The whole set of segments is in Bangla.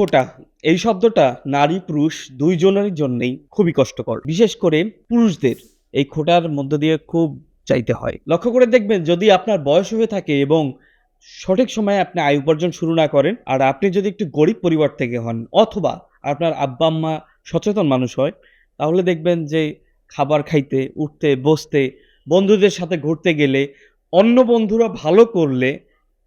খোটা, এই শব্দটা নারী পুরুষ দুইজনের জন্যই খুবই কষ্টকর। বিশেষ করে পুরুষদের এই খোটার মধ্য দিয়ে খুব চাইতে হয়। লক্ষ্য করে দেখবেন, যদি আপনার বয়স হয়ে থাকে এবং সঠিক সময়ে আপনি আয় উপার্জন শুরু না করেন, আর আপনি যদি একটু গরিব পরিবার থেকে হন অথবা আপনার আব্বা আম্মা সচেতন মানুষ হয়, তাহলে দেখবেন যে খাবার খাইতে, উঠতে, বসতে, বন্ধুদের সাথে ঘুরতে গেলে অন্য বন্ধুরা ভালো করলে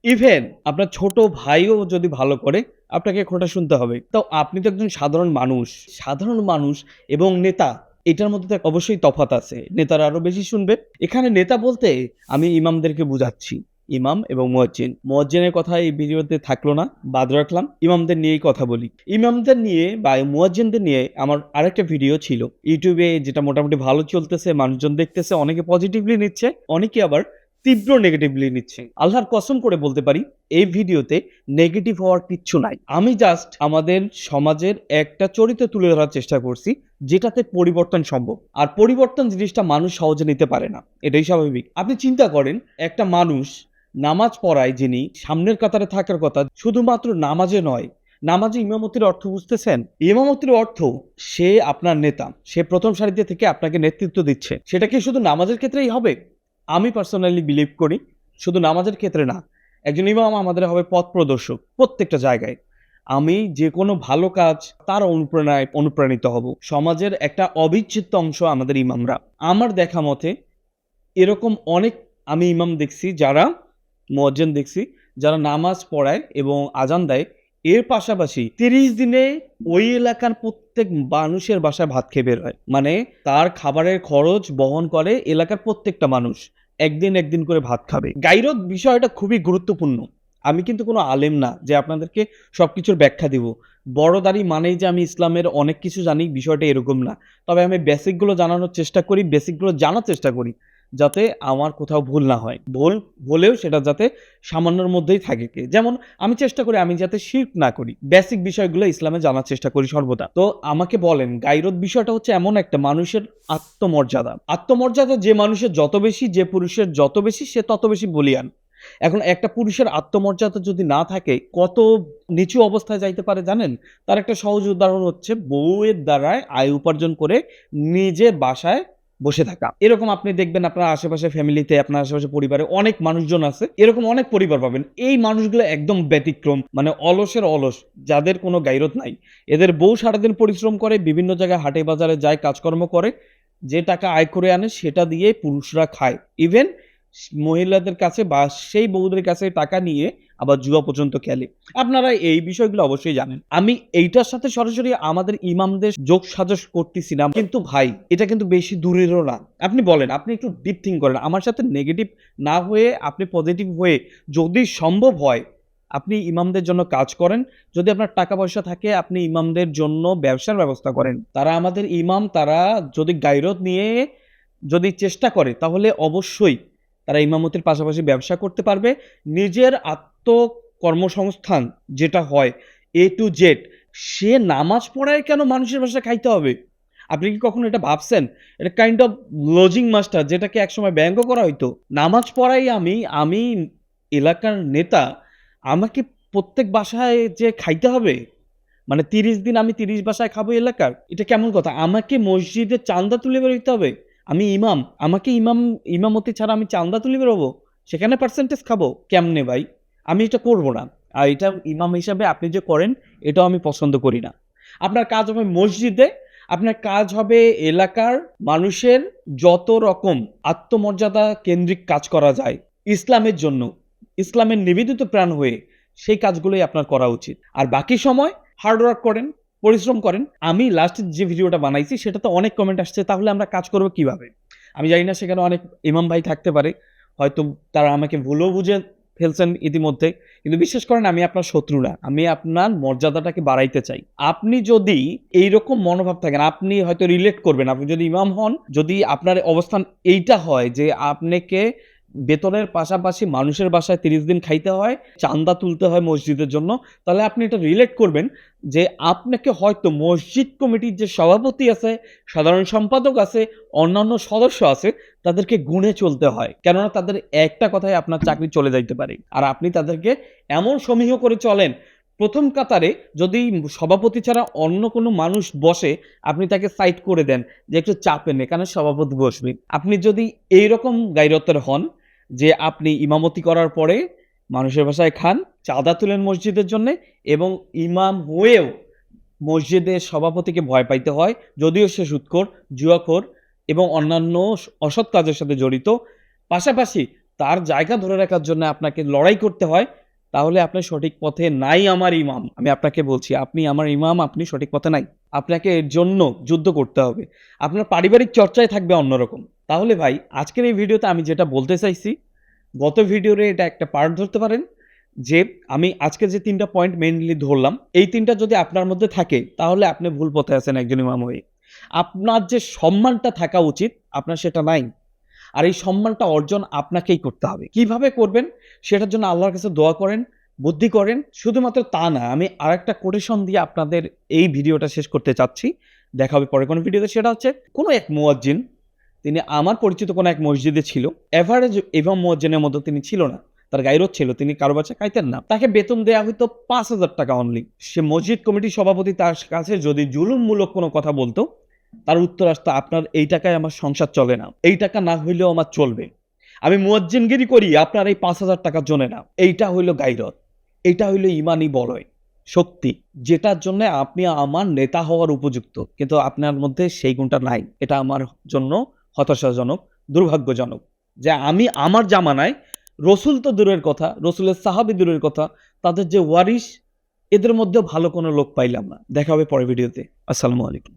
ইভেন আপনার ছোট ভাইও যদি ভালো করে, আপনাকে খোটা শুনতে হবে। তো আপনি তো একজন সাধারণ মানুষ। সাধারণ মানুষ এবং নেতা, এটার মধ্যে তো অবশ্যই তফাত আছে। নেতারা আরও বেশি শুনবে। এখানে নেতা বলতে আমি ইমামদেরকে বুঝাচ্ছি। ইমাম এবং মুয়াজ্জিন। মুয়াজ্জিনের কথা এই ভিডিওতে থাকল না, বাদ রাখলাম। ইমামদের নিয়েই কথা বলি। ইমামদের নিয়ে বা মুয়াজ্জিনদের নিয়ে আমার আরেকটা ভিডিও ছিল। ইউটিউবে যেটা মোটামুটি ভালো চলতেছে, মানুষজন দেখতেছে, অনেকে পজিটিভলি নিচ্ছে, অনেকে আবার তীব্র নেগেটিভলি নিচ্ছে। আল্লাহর কসম করে বলতে পারি, এই ভিডিওতে নেগেটিভ হওয়ার কিচ্ছু নাই। আমি জাস্ট আমাদের সমাজের একটা চরিত্র তুলে ধরার চেষ্টা করছি, যেটাতে পরিবর্তন সম্ভব। আর পরিবর্তন জিনিসটা মানুষ সহজে নিতে পারে না। এটাই স্বাভাবিক। আপনি চিন্তা করেন, একটা মানুষ নামাজ পড়ায় যিনি সামনের কাতারে থাকার কথা, শুধুমাত্র নামাজে নয়, নামাজে ইমামতির অর্থ বুঝতেছেন? ইমামতির অর্থ, সে আপনার নেতা, সে প্রথম সারিতে থেকে আপনাকে নেতৃত্ব দিচ্ছে। সেটা কি শুধু নামাজের ক্ষেত্রেই হবে? আমি পার্সোনালি বিলিভ করি, শুধু নামাজের ক্ষেত্রে না, একজন ইমাম আমাদের হবে পথ প্রদর্শক প্রত্যেকটা জায়গায়। আমি যে কোনো ভালো কাজ তার অনুপ্রেরণায় অনুপ্রাণিত হব। সমাজের একটা অবিচ্ছেদ্য অংশ আমাদের ইমামরা। আমার দেখা মতে এরকম অনেক আমি ইমাম দেখছি যারা মজ্জেন দেখছি, যারা নামাজ পড়ায় এবং আজান দেয় এর পাশাপাশি তিরিশ দিনে ওই এলাকার প্রত্যেক মানুষের বাসায় ভাত খেয়ে বের হয়। মানে তার খাবারের খরচ বহন করে এলাকার প্রত্যেকটা মানুষ। একদিন একদিন করে ভাত খাবে। গাইরত বিষয়টা খুবই গুরুত্বপূর্ণ। আমি কিন্তু কোনো আলেম না যে আপনাদেরকে সব কিছুর ব্যাখ্যা দিব। বড় দাড়ি মানেই যে আমি ইসলামের অনেক কিছু জানি, বিষয়টা এরকম না। তবে আমি বেসিকগুলো জানানোর চেষ্টা করি বেসিকগুলো জানার চেষ্টা করি। যাতে আমার কোথাও ভুল না হয়। ভুল হলেও সেটা যাতে সামান্যর মধ্যেই থাকে কে। যেমন আমি চেষ্টা করি আমি যাতে শির্ক না করি। বেসিক বিষয়গুলো ইসলামে জানার চেষ্টা করি সর্বদা। তো আমাকে বলেন, গাইরত বিষয়টা হচ্ছে এমন একটা মানুষের আত্মমর্যাদা। আত্মমর্যাদা যে মানুষের যত বেশি, যে পুরুষের যত বেশি, সে তত বেশি বলিয়ান। এখন একটা পুরুষের আত্মমর্যাদা যদি না থাকে, কত নিচু অবস্থায় যাইতে পারে জানেন? তার একটা সহজ উদাহরণ হচ্ছে বউয়ের দ্বারায় আয় উপার্জন করে নিজের বাসায় বসে থাকা। এরকম আপনি দেখবেন আপনার আশেপাশে ফ্যামিলিতে আপনার আশেপাশে পরিবারে অনেক মানুষজন আছে। এরকম অনেক পরিবার পাবেন। এই মানুষগুলো একদম ব্যতিক্রম মানে অলসের অলস, যাদের কোনো গাইরত নাই। এদের বউ সারাদিন পরিশ্রম করে, বিভিন্ন জায়গায় হাটে বাজারে যায়, কাজকর্ম করে, যে টাকা আয় করে আনে, সেটা দিয়ে পুরুষরা খায়। ইভেন মহিলাদের কাছে বা সেই বউদের কাছে টাকা নিয়ে আবার জুয়া পর্যন্ত খেলে। আপনারা এই বিষয়গুলো অবশ্যই জানেন। আমি এইটার সাথে সরাসরি আমাদের ইমামদের যোগ সাজস করতেছি না। কিন্তু ভাই, এটা কিন্তু বেশি দূরেরও না। আপনি বলেন, আপনি একটু ডিপ থিঙ্ক করেন। আমার সাথে নেগেটিভ না হয়ে আপনি পজিটিভ হয়ে যদি সম্ভব হয়, আপনি ইমামদের জন্য কাজ করেন। যদি আপনার টাকা পয়সা থাকে, আপনি ইমামদের জন্য ব্যবসার ব্যবস্থা করেন। তারা আমাদের ইমাম, তারা যদি গাইরত নিয়ে যদি চেষ্টা করে, তাহলে অবশ্যই তারা ইমামতির পাশাপাশি ব্যবসা করতে পারবে। নিজের আত্মকর্মসংস্থান যেটা হয় এ টু জেড সে নামাজ পড়ায় কেন মানুষের বাসায় খাইতে হবে? আপনি কি কখনো এটা ভাবছেন? এটা কাইন্ড অফ লজিং মাস্টার যেটাকে একসময় ব্যঙ্গ করা হইতো। নামাজ পড়াই আমি আমি এলাকার নেতা, আমাকে প্রত্যেক বাসায় যে খাইতে হবে মানে তিরিশ দিন আমি তিরিশ বাসায় খাব এলাকার, এটা কেমন কথা? আমাকে মসজিদে চান্দা তুলে বেরোতে হবে। আমি ইমাম, আমাকে ইমাম, ইমামতি ছাড়া আমি চান্দা তুলে বেরোবো? সেখানে পার্সেন্টেজ খাব? কেমনে ভাই? আমি এটা করব না। আর এটা ইমাম হিসাবে আপনি যে করেন, এটাও আমি পছন্দ করি না। আপনার কাজ হবে মসজিদে, আপনার কাজ হবে এলাকার মানুষের যত রকম আত্মমর্যাদা কেন্দ্রিক কাজ করা যায় ইসলামের জন্য, ইসলামের নিবেদিত প্রাণ হয়ে সেই কাজগুলোই আপনার করা উচিত। আর বাকি সময় হার্ডওয়ার্ক করেন, পরিশ্রম করেন। আমি লাস্ট যে ভিডিওটা বানাইছি, সেটাতে অনেক কমেন্ট আসছে, তাহলে আমরা কাজ করব কীভাবে? আমি জানি না সেখানে অনেক ইমাম ভাই থাকতে পারে, হয়তো তারা আমাকে ভুলও বুঝে ফেলছেন ইতিমধ্যে। কিন্তু বিশ্বাস করেন, আমি আপনার শত্রু না আমি আপনার মর্যাদাটাকে বাড়াইতে চাই। আপনি যদি এইরকম মনোভাব থাকেন, আপনি হয়তো রিলেট করবেন। আপনি যদি ইমাম হন, যদি আপনার অবস্থান এইটা হয় যে আপনাকে বেতনের পাশাপাশি মানুষের বাসায় তিরিশ দিন খাইতে হয়, চান্দা তুলতে হয় মসজিদের জন্য। তাহলে আপনি এটা রিলেট করবেন যে আপনাকে হয়তো মসজিদ কমিটির যে সভাপতি আছে, সাধারণ সম্পাদক আছে, অন্যান্য সদস্য আছে, তাদেরকে গুণে চলতে হয়। কেননা তাদের একটা কথায় আপনার চাকরি চলে যাইতে পারে। আর আপনি তাদেরকে এমন সমীহ করে চলেন, প্রথম কাতারে যদি সভাপতি ছাড়া অন্য কোনো মানুষ বসে, আপনি তাকে সাইড করে দেন যে একটু চাপেন এখানে সভাপতি বসবে? আপনি যদি এইরকম গাইরতের হন যে আপনি ইমামতি করার পরে মানুষের ভাষায় খান, চাঁদা তুলেন মসজিদের জন্য এবং ইমাম হয়েও মসজিদের সভাপতিকে ভয় পাইতে হয়, যদিও সে সুৎখোর, জুয়াখোর এবং অন্যান্য অসৎ কাজের সাথে জড়িত। পাশাপাশি তার জায়গা ধরে রাখার জন্য আপনাকে লড়াই করতে হয়, তাহলে আপনি সঠিক পথে নাই আমার ইমাম। আমি আপনাকে বলছি, আপনি আমার ইমাম, আপনি সঠিক পথে নাই। আপনাকে এর জন্য যুদ্ধ করতে হবে। আপনার পারিবারিক চর্চায় থাকবে অন্যরকম। তাহলে ভাই, আজকের এই ভিডিওতে আমি যেটা বলতে চাইছি, গত ভিডিওরে এটা একটা পার্ট ধরতে পারেন, যে আমি আজকে যে তিনটা পয়েন্ট মেইনলি ধরলাম, এই তিনটা যদি আপনার মধ্যে থাকে, তাহলে আপনি ভুল পথে আছেন একজন ইমাম হয়ে। আপনার যে সম্মানটা থাকা উচিত, আপনার সেটা নাই। আর এই সম্মানটা অর্জন আপনাকেই করতে হবে। কীভাবে করবেন? সেটার জন্য আল্লাহর কাছে দোয়া করেন। বুদ্ধি করেন, শুধুমাত্র তা না, আমি আর একটা কোটেশন দিয়ে আপনাদের এই ভিডিওটা শেষ করতে চাচ্ছি। দেখা হবে পরে কোনো ভিডিওতে, সেটা হচ্ছে, কোনো এক মুয়াজ্জিন, তিনি আমার পরিচিত কোনো এক মসজিদে ছিল এভারেজ এবং মুয়াজ্জিনের মতো তিনি ছিল না, তার গাইরত ছিল, তিনি কারও বাচ্চা খাইতেন না। তাকে বেতন দেওয়া হয়তো পাঁচ হাজার টাকা অনলি সে মসজিদ কমিটির সভাপতি তার কাছে যদি জুলুমমূলক কোনো কথা বলতো, তার উত্তর আসতো, আপনার এই টাকায় আমার সংসার চলে না, এই টাকা না হইলেও আমার চলবে। আমি মুয়াজ্জিনগিরি করি, আপনার এই পাঁচ হাজার টাকার জন্য না, এইটা হইল গাইরত। এইটা হইল ইমানি বলয় শক্তি যেটার জন্য আপনি আমার নেতা হওয়ার উপযুক্ত, কিন্তু আপনার মধ্যে সেই গুণটা নাই। এটা আমার জন্য হতাশাজনক, দুর্ভাগ্যজনক। যে আমি আমার জামানায় রসুল তো দূরের কথা, রসুলের সাহাবি দূরের কথা, তাদের যে ওয়ারিশ, এদের মধ্যেও ভালো কোনো লোক পাইলাম না। দেখা হবে পরের ভিডিওতে। আসসালামু আলাইকুম।